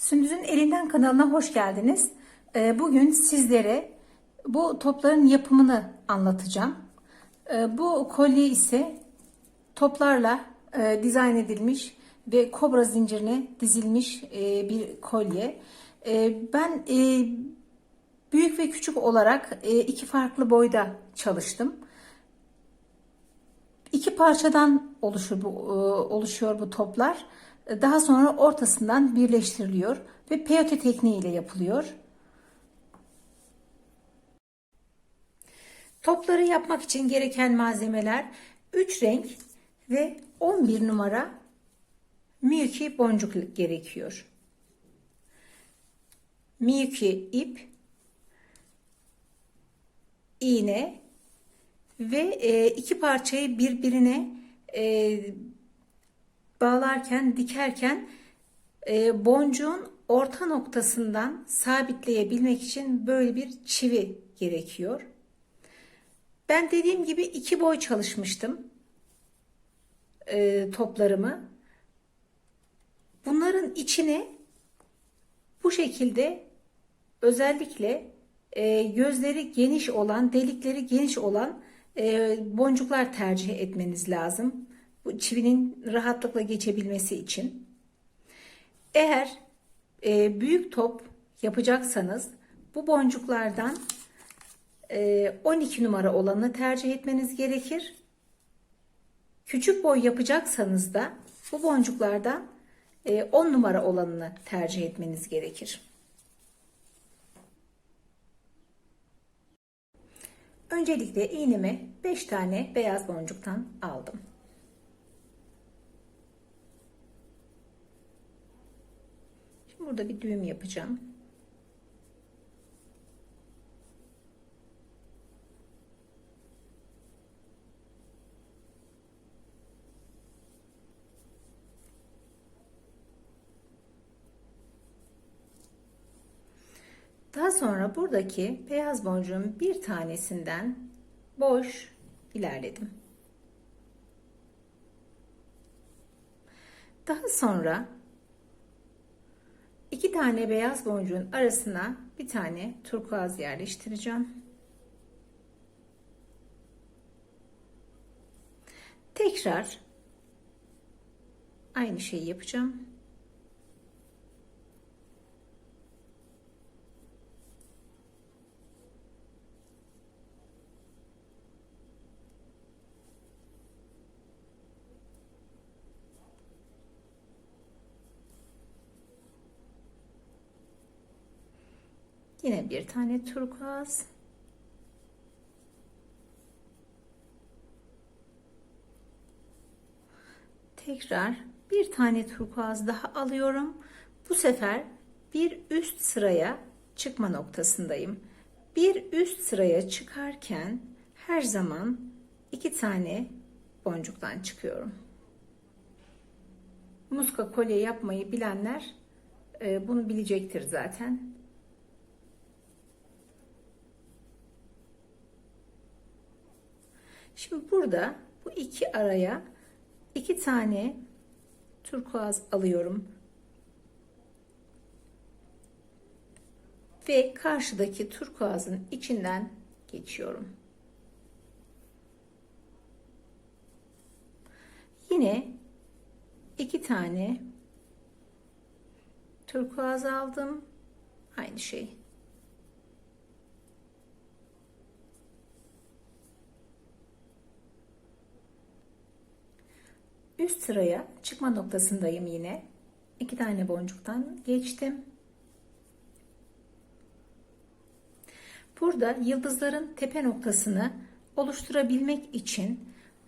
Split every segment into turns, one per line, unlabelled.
Sündüz'ün Elinden kanalına hoş geldiniz. Ee, Bugün sizlere bu topların yapımını anlatacağım. Ee, Bu kolye ise toplarla e, dizayn edilmiş ve kobra zincirine dizilmiş e, bir kolye. E, Ben e, büyük ve küçük olarak iki farklı boyda çalıştım. İki parçadan oluşur bu, oluşuyor bu toplar. Daha sonra ortasından birleştiriliyor ve peyote tekniğiyle yapılıyor. Topları yapmak için gereken malzemeler 3 renk ve 11 numara miyuki boncuk gerekiyor. Miyuki ip, iğne ve e, iki parçayı birbirine e, bağlarken, dikerken e, boncuğun orta noktasından sabitleyebilmek için böyle bir çivi gerekiyor. Ben dediğim gibi iki boy çalışmıştım e, toplarımı. Bunların içine bu şekilde özellikle e, gözleri geniş olan, delikleri geniş olan e, boncuklar tercih etmeniz lazım. Bu çivinin rahatlıkla geçebilmesi için. Eğer e, büyük top yapacaksanız bu boncuklardan e, 12 numara olanı tercih etmeniz gerekir. Küçük boy yapacaksanız da bu boncuklardan e, 10 numara olanını tercih etmeniz gerekir. Öncelikle iğnemi 5 tane beyaz boncuktan aldım. Burada bir düğüm yapacağım. Daha sonra buradaki beyaz boncuğun bir tanesinden boş ilerledim. Daha sonra iki tane beyaz boncuğun arasına bir tane turkuaz yerleştireceğim. Tekrar aynı şeyi yapacağım. Yine bir tane turkuaz. Tekrar bir tane turkuaz daha alıyorum. Bu sefer bir üst sıraya çıkma noktasındayım. Bir üst sıraya çıkarken her zaman iki tane boncuktan çıkıyorum. Muska kolye yapmayı bilenler e, bunu bilecektir zaten. Şimdi burada bu iki araya iki tane turkuaz alıyorum. Ve karşıdaki turkuazın içinden geçiyorum. Yine iki tane turkuaz aldım. Aynı şey. Üst sıraya çıkma noktasındayım yine. İki tane boncuktan geçtim. Burada yıldızların tepe noktasını oluşturabilmek için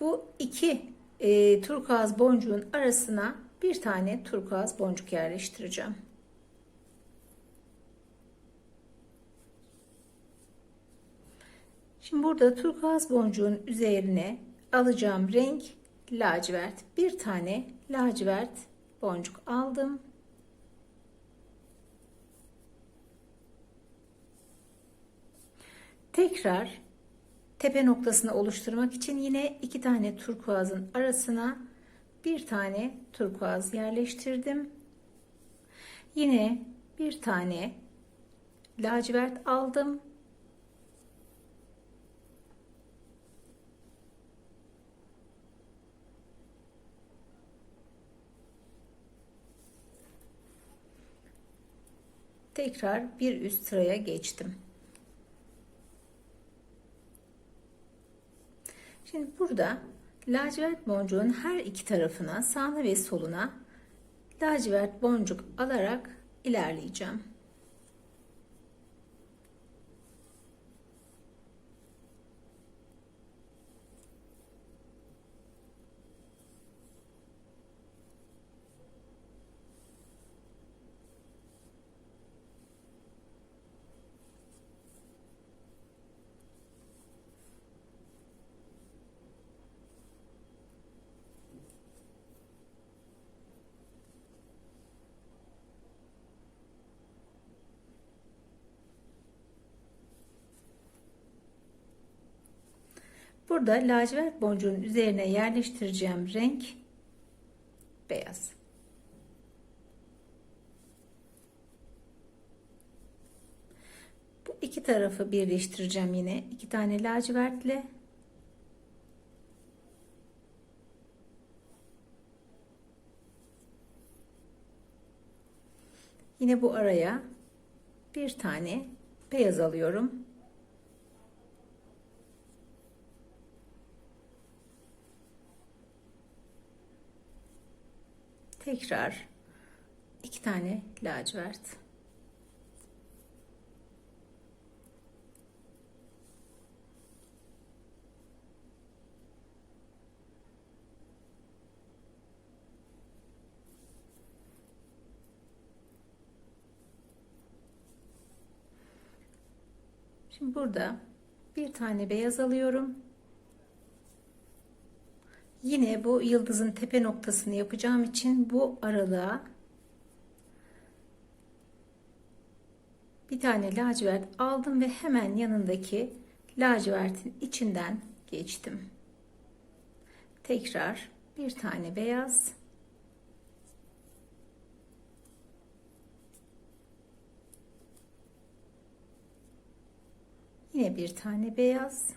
bu iki e, turkuaz boncuğun arasına bir tane turkuaz boncuk yerleştireceğim. Şimdi burada turkuaz boncuğun üzerine alacağım renk lacivert. Bir tane lacivert boncuk aldım. Tekrar tepe noktasını oluşturmak için yine iki tane turkuazın arasına bir tane turkuaz yerleştirdim. Yine bir tane lacivert aldım. Tekrar bir üst sıraya geçtim. Şimdi burada lacivert boncuğun her iki tarafına sağına ve soluna lacivert boncuk alarak ilerleyeceğim. Burada lacivert boncuğun üzerine yerleştireceğim renk beyaz. Bu iki tarafı birleştireceğim yine. iki tane lacivertle. Yine bu araya bir tane beyaz alıyorum. Tekrar iki tane lacivert Şimdi burada bir tane beyaz alıyorum. Yine bu yıldızın tepe noktasını yapacağım için bu aralığa bir tane lacivert aldım ve hemen yanındaki lacivertin içinden geçtim. Tekrar bir tane beyaz yine bir tane beyaz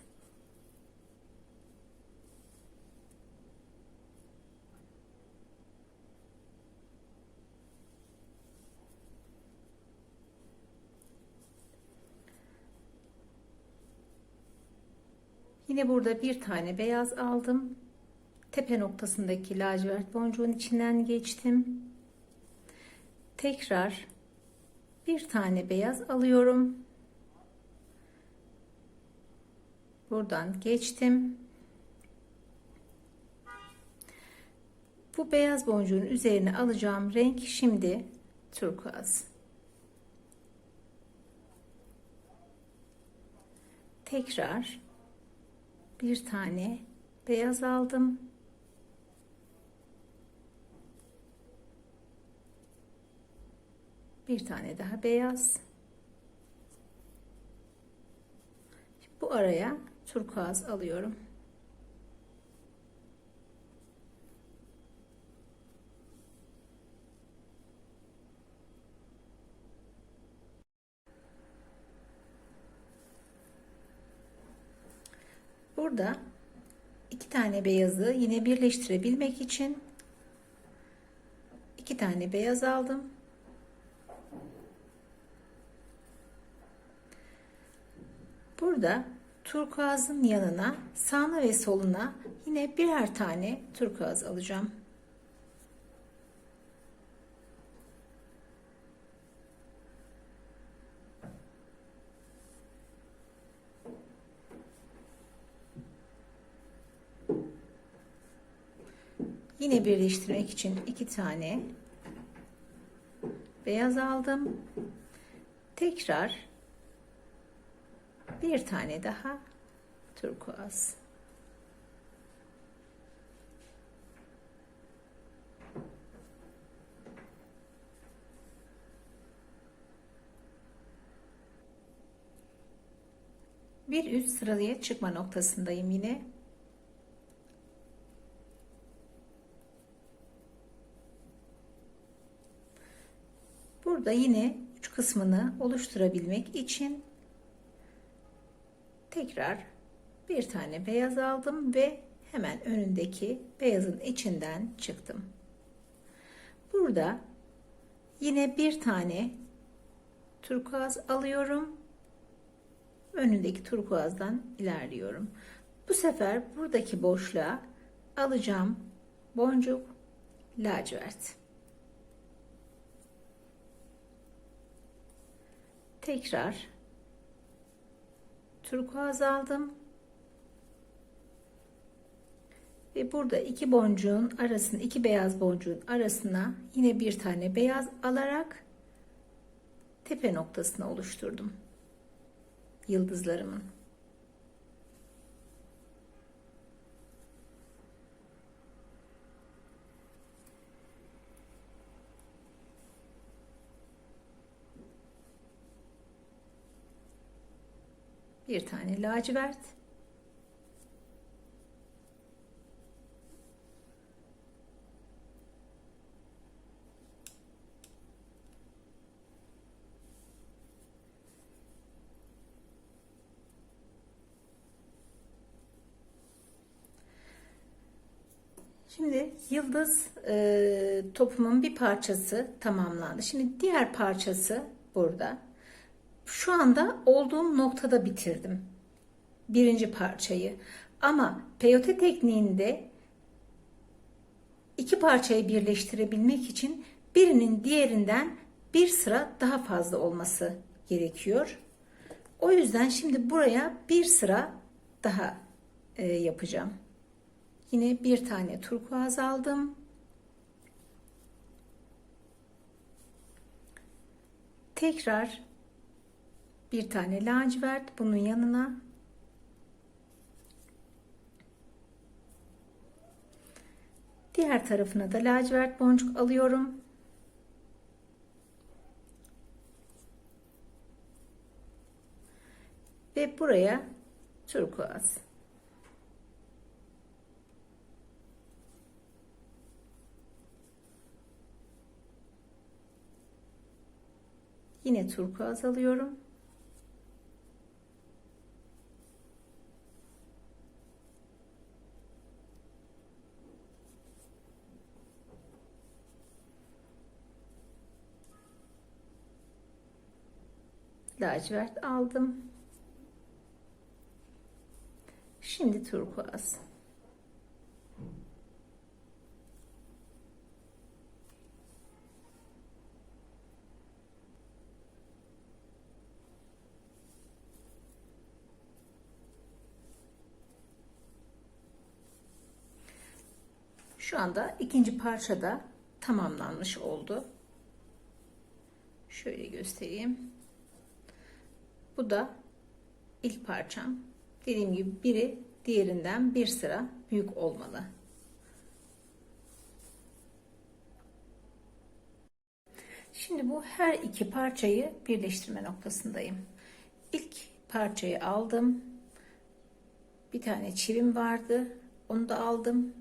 Yine burada bir tane beyaz aldım. Tepe noktasındaki lacivert boncuğun içinden geçtim. Tekrar bir tane beyaz alıyorum. Buradan geçtim. Bu beyaz boncuğun üzerine alacağım renk şimdi turkuaz. Tekrar bir tane beyaz aldım. Bir tane daha beyaz. Bu araya turkuaz alıyorum. Burada iki tane beyazı yine birleştirebilmek için iki tane beyaz aldım. Burada turkuazın yanına sağına ve soluna yine birer tane turkuaz alacağım. Yine birleştirmek için iki tane beyaz aldım. Tekrar bir tane daha turkuaz. Bir üst sıralıya çıkma noktasındayım yine. Burada yine uç kısmını oluşturabilmek için tekrar bir tane beyaz aldım ve hemen önündeki beyazın içinden çıktım. Burada yine bir tane turkuaz alıyorum. Önündeki turkuazdan ilerliyorum. Bu sefer buradaki boşluğa alacağım boncuk lacivert. Tekrar turkuaz aldım. Ve burada iki boncuğun arasına, iki beyaz boncuğun arasına yine bir tane beyaz alarak tepe noktasını oluşturdum. Yıldızlarımın. Bir tane lacivert. Şimdi yıldız e, topumun bir parçası tamamlandı. Şimdi diğer parçası burada. Şu anda olduğum noktada bitirdim. Birinci parçayı. Ama peyote tekniğinde iki parçayı birleştirebilmek için birinin diğerinden bir sıra daha fazla olması gerekiyor. O yüzden şimdi buraya bir sıra daha e, yapacağım. Yine bir tane turkuaz aldım. Tekrar bir tane lacivert bunun yanına diğer tarafına da lacivert boncuk alıyorum. Ve buraya turkuaz. Yine turkuaz alıyorum. Lacivert aldım. Şimdi turkuaz. Şu anda ikinci parça da tamamlanmış oldu. Şöyle göstereyim. Bu da ilk parçam. Dediğim gibi biri diğerinden bir sıra büyük olmalı. Şimdi bu her iki parçayı birleştirme noktasındayım. İlk parçayı aldım. Bir tane çivim vardı. Onu da aldım.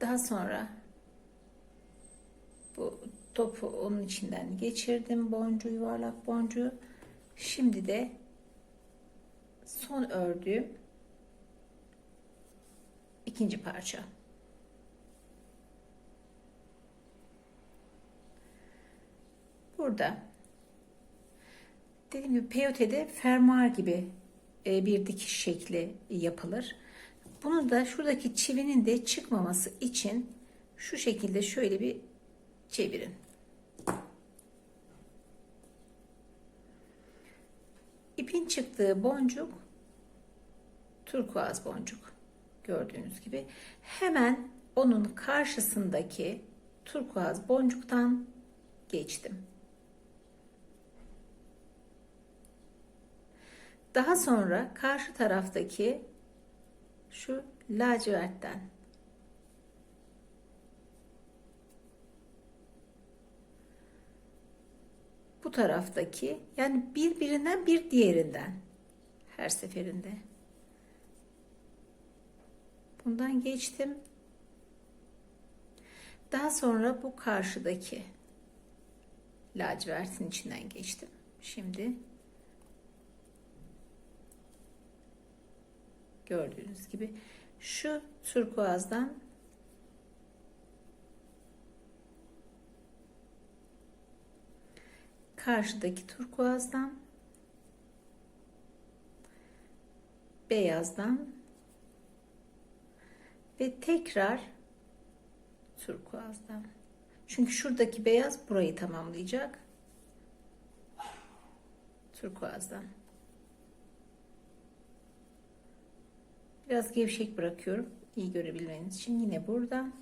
Daha sonra bu topu onun içinden geçirdim. Boncuğu yuvarlak boncuğu. Şimdi de son ördüğüm ikinci parça. Burada dediğim gibi peyotede fermuar gibi e, bir dikiş şekli yapılır. Bunu da şuradaki çivinin de çıkmaması için şu şekilde şöyle bir çevirin. İpin çıktığı boncuk turkuaz boncuk gördüğünüz gibi hemen onun karşısındaki turkuaz boncuktan geçtim. Daha sonra karşı taraftaki şu lacivertten bu taraftaki yani birbirinden bir diğerinden her seferinde bundan geçtim daha sonra bu karşıdaki lacivertin içinden geçtim. Şimdi gördüğünüz gibi şu turkuazdan karşıdaki turkuazdan beyazdan ve tekrar turkuazdan. Çünkü şuradaki beyaz burayı tamamlayacak. Turkuazdan. Biraz gevşek bırakıyorum. iyi görebilmeniz için. Yine buradan.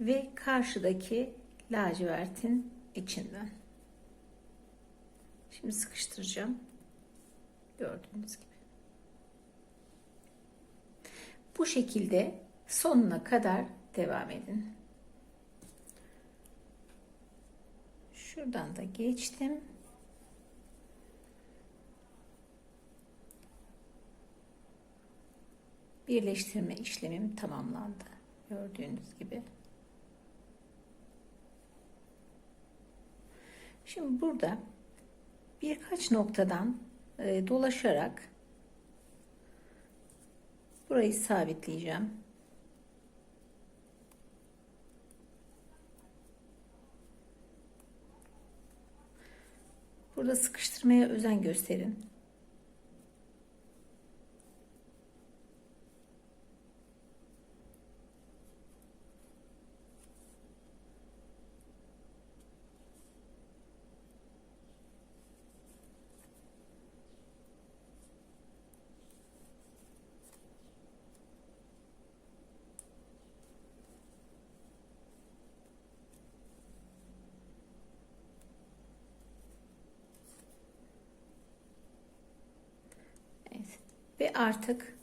Ve karşıdaki lacivertin içinden. Şimdi sıkıştıracağım. Gördüğünüz gibi. Bu şekilde sonuna kadar devam edin. Şuradan da geçtim. Birleştirme işlemim tamamlandı. Gördüğünüz gibi. Şimdi burada birkaç noktadan e, dolaşarak burayı sabitleyeceğim. Burada sıkıştırmaya özen gösterin. Ve artık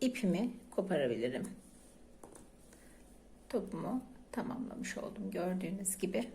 ipimi koparabilirim. Topumu tamamlamış oldum gördüğünüz gibi.